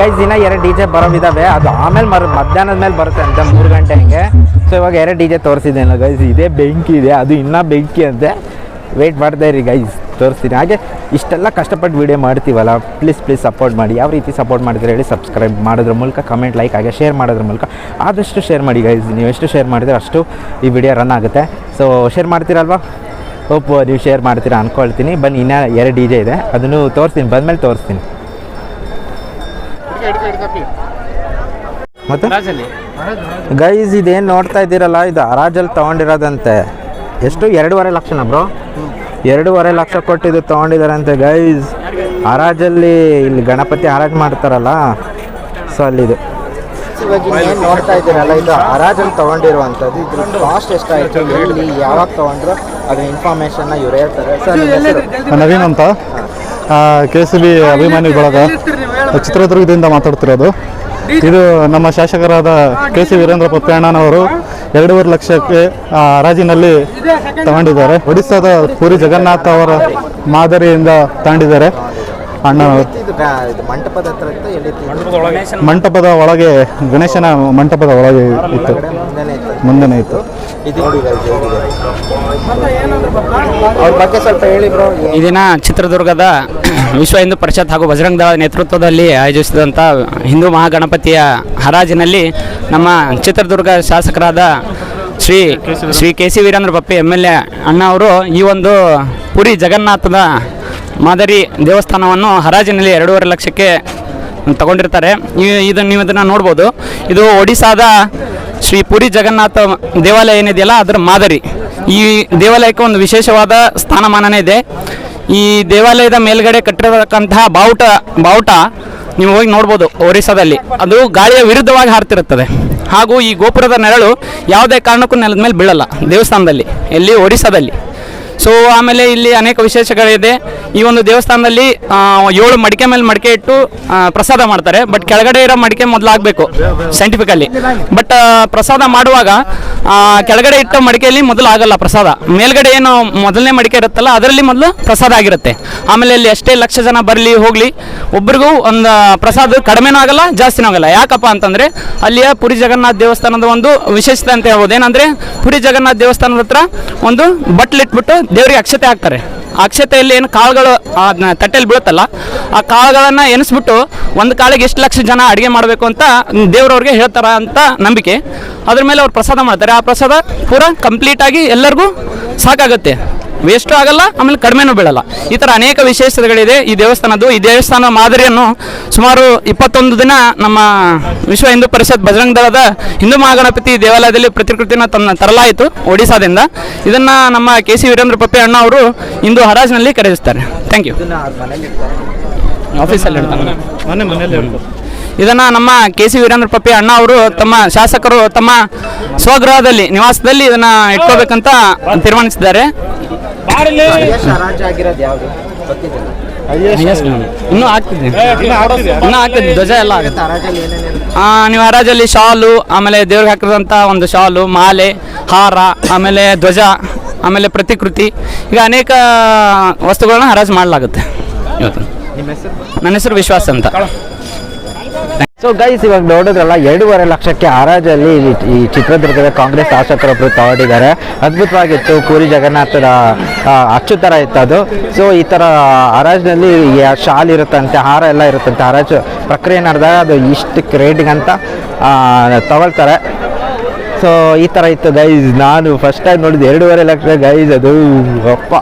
Guys ದಿನ ಎರಡು D J ಬರೋವಿದ್ದಾವೆ ಅದು ಆಮೇಲೆ ಮರ, ಮಧ್ಯಾಹ್ನದ ಮೇಲೆ ಬರುತ್ತೆ ಅಂತ ಮೂರು ಗಂಟೆ ಹಂಗೆ. ಸೊ ಇವಾಗ ಎರಡು ಡಿ ಜೆ ತೋರಿಸಿದ್ದೇನೆ ಗೈಸ್ ಇದೇ ಬೆಂಕಿ ಇದೆ, ಅದು ಇನ್ನೂ ಬೆಂಕಿ ಅಂತೆ. ವೆಯ್ಟ್ ಮಾಡ್ತಾ ಇರಿ ಗೈಸ್ ತೋರಿಸ್ತೀನಿ. ಹಾಗೆ ಇಷ್ಟೆಲ್ಲ ಕಷ್ಟಪಟ್ಟು ವೀಡಿಯೋ ಮಾಡ್ತೀವಲ್ಲ ಪ್ಲೀಸ್ ಪ್ಲೀಸ್ ಸಪೋರ್ಟ್ ಮಾಡಿ. ಯಾವ ರೀತಿ ಸಪೋರ್ಟ್ ಮಾಡಿದ್ರೆ ಹೇಳಿ ಸಬ್ಸ್ಕ್ರೈಬ್ ಮಾಡೋದ್ರ ಮೂಲಕ ಕಮೆಂಟ್ ಲೈಕ್ ಹಾಗೆ ಶೇರ್ ಮಾಡೋದ್ರ ಮೂಲಕ ಆದಷ್ಟು ಶೇರ್ ಮಾಡಿ ಗೈಸ್ ನೀವು ಎಷ್ಟು ಶೇರ್ ಮಾಡಿದ್ರೆ ಅಷ್ಟು ಈ ವಿಡಿಯೋ ರನ್ ಆಗುತ್ತೆ. ಸೊ ಶೇರ್ ಮಾಡ್ತೀರಲ್ವಾ? ಹೋಪ್ ನೀವು ಶೇರ್ ಮಾಡ್ತೀರಾ ಅಂದ್ಕೊಳ್ತೀನಿ ಬನ್ನಿ, ಇನ್ನೂ ಎರಡು ಡಿ ಜೆ ಇದೆ. ಅದನ್ನು ತೋರಿಸ್ತೀನಿ. ಬಂದಮೇಲೆ ತೋರಿಸ್ತೀನಿ. ಮತ್ತು? ಗೈಸ್ ಇದೇನು ನೋಡ್ತಾ ಇದ್ದೀರಲ್ಲ ಇದು ಹರಾಜಲ್ಲಿ ತೊಗೊಂಡಿರೋದಂತೆ. ಎಷ್ಟು? ಎರಡೂವರೆ ಲಕ್ಷನ ಬ್ರೋ? ಎರಡೂವರೆ ಲಕ್ಷ ಕೊಟ್ಟಿದ್ದು ತೊಗೊಂಡಿದ್ದಾರಂತೆ ಗೈಸ್ ಹರಾಜಲ್ಲಿ ಇಲ್ಲಿ ಗಣಪತಿ ಹರಾಜ್ ಮಾಡ್ತಾರಲ್ಲ ಸೊ ಅಲ್ಲಿದು. ಇವಾಗ ನೋಡ್ತಾ ಇದ್ದೀರಲ್ಲ ಇದು ಹರಾಜಲ್ಲಿ ತೊಗೊಂಡಿರುವಂಥದ್ದು. ಇದ್ರ ಕಾಸ್ಟ್ ಎಷ್ಟಾಯಿತು ಎಲ್ಲಿ ಯಾವಾಗ ತೊಗೊಂಡ್ರು ಅದ್ರ ಇನ್ಫಾರ್ಮೇಷನ್ನ ಇವ್ರು ಹೇಳ್ತಾರೆ. ಸರ್ ನವೀನ್ ಅಂತ? ಕೆ ಸಿ ಬಿ ಅಭಿಮಾನಿ ಬಳಗ, ಚಿತ್ರದುರ್ಗದಿಂದ ಮಾತಾಡ್ತಿರೋದು. ಇದು ನಮ್ಮ ಶಾಸಕರಾದ ಕೆ ಸಿ ವೀರೇಂದ್ರ ಪಪ್ಪಣ್ಣನವರು ಎರಡೂವರೆ ಲಕ್ಷಕ್ಕೆ ಹರಾಜಿನಲ್ಲಿ ತಗೊಂಡಿದ್ದಾರೆ. ಒಡಿಸ್ಸಾದ ಪುರಿ ಜಗನ್ನಾಥ ಅವರ ಮಾದರಿಯಿಂದ ತಗೊಂಡಿದ್ದಾರೆ. ಅಣ್ಣನವರು ಮಂಟಪದ ಒಳಗೆ ಗಣೇಶನ ಮಂಟಪದ ಒಳಗೆ ಇತ್ತು. ಮುಂದೆನೇ ಇತ್ತು. ಅವ್ರ ಬಗ್ಗೆ ಸ್ವಲ್ಪ ಹೇಳಿ ಬ್ರೋ ಈ ದಿನ ಚಿತ್ರದುರ್ಗದ ವಿಶ್ವ ಹಿಂದೂ ಪರಿಷತ್ ಹಾಗೂ ಬಜರಂಗ ದಳ ನೇತೃತ್ವದಲ್ಲಿ ಆಯೋಜಿಸಿದಂಥ ಹಿಂದೂ ಮಹಾಗಣಪತಿಯ ಹರಾಜಿನಲ್ಲಿ ನಮ್ಮ ಚಿತ್ರದುರ್ಗ ಶಾಸಕರಾದ Shri Shri K C Virendra Bappi M L A ಅಣ್ಣ ಅವರು ಈ ಒಂದು ಪುರಿ ಜಗನ್ನಾಥದ ಮಾದರಿ ದೇವಸ್ಥಾನವನ್ನು ಹರಾಜಿನಲ್ಲಿ ಎರಡೂವರೆ ಲಕ್ಷಕ್ಕೆ ತಗೊಂಡಿರ್ತಾರೆ. ಈ ಇದನ್ನು ನೀವು ಇದನ್ನು ನೋಡ್ಬೋದು. ಇದು ಒಡಿಸ್ಸಾದ ಶ್ರೀ ಪುರಿ ಜಗನ್ನಾಥ ದೇವಾಲಯ ಏನಿದೆಯಲ್ಲ, ಅದರ ಮಾದರಿ. ಈ ದೇವಾಲಯಕ್ಕೆ ಒಂದು ವಿಶೇಷವಾದ ಸ್ಥಾನಮಾನನೇ ಇದೆ. ಈ ದೇವಾಲಯದ ಮೇಲ್ಗಡೆ ಕಟ್ಟಿರತಕ್ಕಂತಹ ಬಾವುಟ ಬಾವುಟ ನೀವು ಹೋಗಿ ನೋಡ್ಬೋದು ಒರಿಸ್ಸಾದಲ್ಲಿ. ಅದು ಗಾಳಿಯ ವಿರುದ್ಧವಾಗಿ ಹಾರ್ತಿರುತ್ತದೆ. ಹಾಗೂ ಈ ಗೋಪುರದ ನೆರಳು ಯಾವುದೇ ಕಾರಣಕ್ಕೂ ನೆಲದ ಮೇಲೆ ಬೀಳಲ್ಲ ದೇವಸ್ಥಾನದಲ್ಲಿ, ಎಲ್ಲಿ ಒರಿಸ್ಸಾದಲ್ಲಿ. ಸೊ ಆಮೇಲೆ ಇಲ್ಲಿ ಅನೇಕ ವಿಶೇಷಗಳಿದೆ. ಈ ಒಂದು ದೇವಸ್ಥಾನದಲ್ಲಿ ಏಳು ಮಡಿಕೆ ಮೇಲೆ ಮಡಿಕೆ ಇಟ್ಟು ಪ್ರಸಾದ ಮಾಡ್ತಾರೆ. ಬಟ್ ಕೆಳಗಡೆ ಇರೋ ಮಡಿಕೆ ಮೊದಲು ಆಗಬೇಕು ಸೈಂಟಿಫಿಕಲಿ ಬಟ್ ಪ್ರಸಾದ ಮಾಡುವಾಗ ಕೆಳಗಡೆ ಇಟ್ಟ ಮಡಿಕೆಯಲ್ಲಿ ಮೊದಲು ಆಗಲ್ಲ ಪ್ರಸಾದ. ಮೇಲ್ಗಡೆ ಏನು ಮೊದಲನೇ ಮಡಿಕೆ ಇರುತ್ತಲ್ಲ, ಅದರಲ್ಲಿ ಮೊದಲು ಪ್ರಸಾದ ಆಗಿರುತ್ತೆ. ಆಮೇಲೆ ಇಲ್ಲಿ ಎಷ್ಟೇ ಲಕ್ಷ ಜನ ಬರಲಿ, ಹೋಗಲಿ, ಒಬ್ರಿಗೂ ಒಂದು ಪ್ರಸಾದ ಕಡಿಮೆನೂ ಆಗಲ್ಲ, ಜಾಸ್ತಿನೂ ಆಗಲ್ಲ. ಯಾಕಪ್ಪ ಅಂತಂದರೆ, ಅಲ್ಲಿಯ ಪುರಿ ಜಗನ್ನಾಥ ದೇವಸ್ಥಾನದ ಒಂದು ವಿಶೇಷತೆ ಅಂತ ಹೇಳ್ಬೋದು. ಏನಂದರೆ, ಪುರಿ ಜಗನ್ನಾಥ ದೇವಸ್ಥಾನದ ಹತ್ರ ಒಂದು ಬಟ್ಲಿಟ್ಬಿಟ್ಟು ದೇವರಿಗೆ ಅಕ್ಷತೆ ಹಾಕ್ತಾರೆ. ಅಕ್ಷತೆಯಲ್ಲಿ ಏನು ಕಾಳುಗಳು ತಟ್ಟೆಯಲ್ಲಿ ಬೀಳುತ್ತಲ್ಲ, ಆ ಕಾಳುಗಳನ್ನು ಎನಿಸ್ಬಿಟ್ಟು ಒಂದು ಕಾಳಿಗೆ ಎಷ್ಟು ಲಕ್ಷ ಜನ ಅಡುಗೆ ಮಾಡಬೇಕು ಅಂತ ದೇವ್ರವ್ರಿಗೆ ಹೇಳ್ತಾರ ಅಂತ ನಂಬಿಕೆ. ಅದ್ರ ಮೇಲೆ ಅವ್ರು ಪ್ರಸಾದ ಮಾಡ್ತಾರೆ. ಆ ಪ್ರಸಾದ ಪೂರ ಕಂಪ್ಲೀಟಾಗಿ ಎಲ್ಲರಿಗೂ ಸಾಕಾಗುತ್ತೆ. ವೇಸ್ಟು ಆಗಲ್ಲ ಆಮೇಲೆ ಕಡಿಮೆನೂ ಬೀಳಲ್ಲ. ಈ ಥರ ಅನೇಕ ವಿಶೇಷತೆಗಳಿದೆ. ಈ ದೇವಸ್ಥಾನದ್ದು ಈ ದೇವಸ್ಥಾನ ಮಾದರಿಯನ್ನು ಸುಮಾರು ಇಪ್ಪತ್ತೊಂದು ದಿನ ನಮ್ಮ ವಿಶ್ವ ಹಿಂದೂ ಪರಿಷತ್ ಬಜರಂಗ ದಳದ ಹಿಂದೂ ಮಹಾಗಣಪತಿ ದೇವಾಲಯದಲ್ಲಿ ಪ್ರತಿಕೃತಿನ ತನ್ನ ತರಲಾಯಿತು ಒಡಿಸಾದಿಂದ. ಇದನ್ನು ನಮ್ಮ ಕೆ ಸಿ ವೀರೇಂದ್ರ ಪಪ್ಪೆ ಅಣ್ಣ ಅವರು ಇಂದು ಹರಾಜಿನಲ್ಲಿ ಖರೀದಿಸ್ತಾರೆ ಥ್ಯಾಂಕ್ ಯು. ಆಫೀಸಲ್ಲಿ ಮನೆ ಮನೆಯಲ್ಲಿ ಇದನ್ನು ನಮ್ಮ ಕೆ ಸಿ ವೀರೇಂದ್ರ ಪಪ್ಪಿ ಅಣ್ಣ ಅವರು ತಮ್ಮ ಶಾಸಕರು ತಮ್ಮ ಸ್ವಗೃಹದಲ್ಲಿ ನಿವಾಸದಲ್ಲಿ ಇದನ್ನು ಇಟ್ಕೋಬೇಕಂತ ತೀರ್ಮಾನಿಸಿದ್ದಾರೆ. ಇನ್ನೂ ಆಗ್ತಿದೆ. ಇನ್ನೂ ಆಗ್ತಿದೆ. ಧ್ವಜ ಎಲ್ಲ ಆಗುತ್ತೆ. ನೀವು ಹರಾಜಲ್ಲಿ ಶಾಲು ಆಮೇಲೆ ದೇವ್ರಿಗೆ ಹಾಕಿದಂಥ ಒಂದು ಶಾಲು ಮಾಲೆ ಹಾರ ಆಮೇಲೆ ಧ್ವಜ ಆಮೇಲೆ ಪ್ರತಿಕೃತಿ ಈಗ ಅನೇಕ ವಸ್ತುಗಳನ್ನ ಹರಾಜು ಮಾಡಲಾಗುತ್ತೆ. ಇವತ್ತು. ನನ್ನ ಹೆಸರು ವಿಶ್ವಾಸ್ ಅಂತ. ಸೊ ಗೈಸ್ ಇವಾಗ ನೋಡಿದ್ರಲ್ಲ ಎರಡೂವರೆ ಲಕ್ಷಕ್ಕೆ ಹರಾಜಲ್ಲಿ ಈ ಚಿತ್ರದುರ್ಗದ ಕಾಂಗ್ರೆಸ್ ಶಾಸಕರೊಬ್ಬರು ತಗೊಂಡಿದ್ದಾರೆ. ಅದ್ಭುತವಾಗಿತ್ತು ಪೂರಿ ಜಗನ್ನಾಥದ ಆ, ಅಚ್ಚು ಥರ ಇತ್ತು ಅದು. ಸೊ ಈ ಥರ ಹರಾಜ್ನಲ್ಲಿ ಶಾಲ್ ಇರುತ್ತಂತೆ ಹಾರ ಎಲ್ಲ ಇರುತ್ತಂತೆ ಹರಾಜು ಪ್ರಕ್ರಿಯೆ ನಡೆದಾಗ ಅದು ಇಷ್ಟು ಕ್ರೇಟಿಂಗ್ ಅಂತ ತಗೊಳ್ತಾರೆ. ಸೊ ಈ ಥರ ಇತ್ತು ಗೈಸ್ ನಾನು ಫಸ್ಟ್ ಟೈಮ್ ನೋಡಿದ್ದು ಎರಡೂವರೆ ಲಕ್ಷ ಗೈಸ್ ಅದು ಅಪ್ಪ.